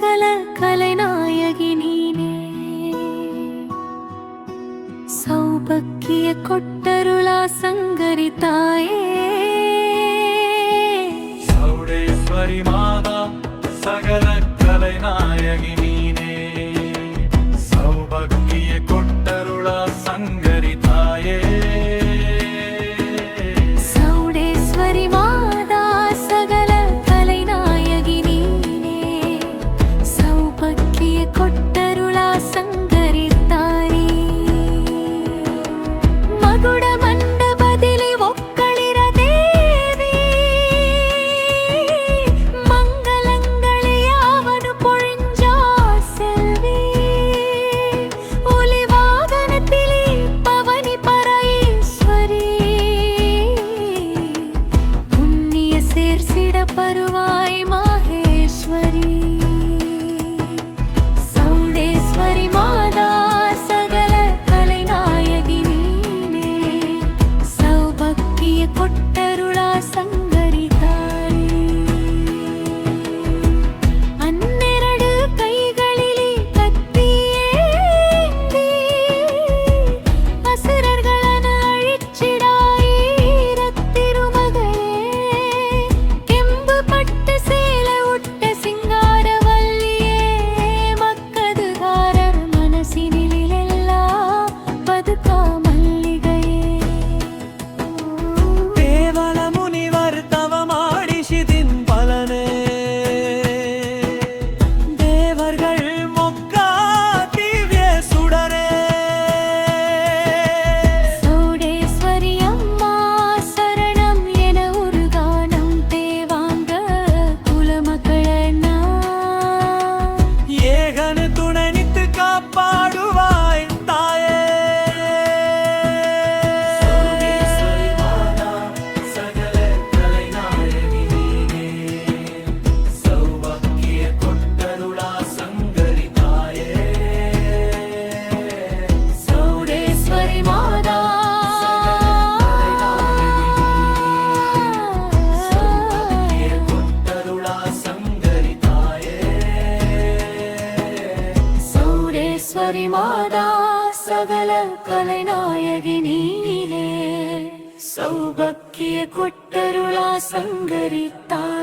சகல கலைநாயகி நீனே சௌபக்கிய கொட்டருளா சங்கரி தாயே சௌடேஸ்வரி மாதா சகல கலைநாயகி planet. சௌடேஸ்வரி மாதா சகல கலைநாயகி நீலே சௌபக்கிய கொட்டருளா சங்கரித்தாய்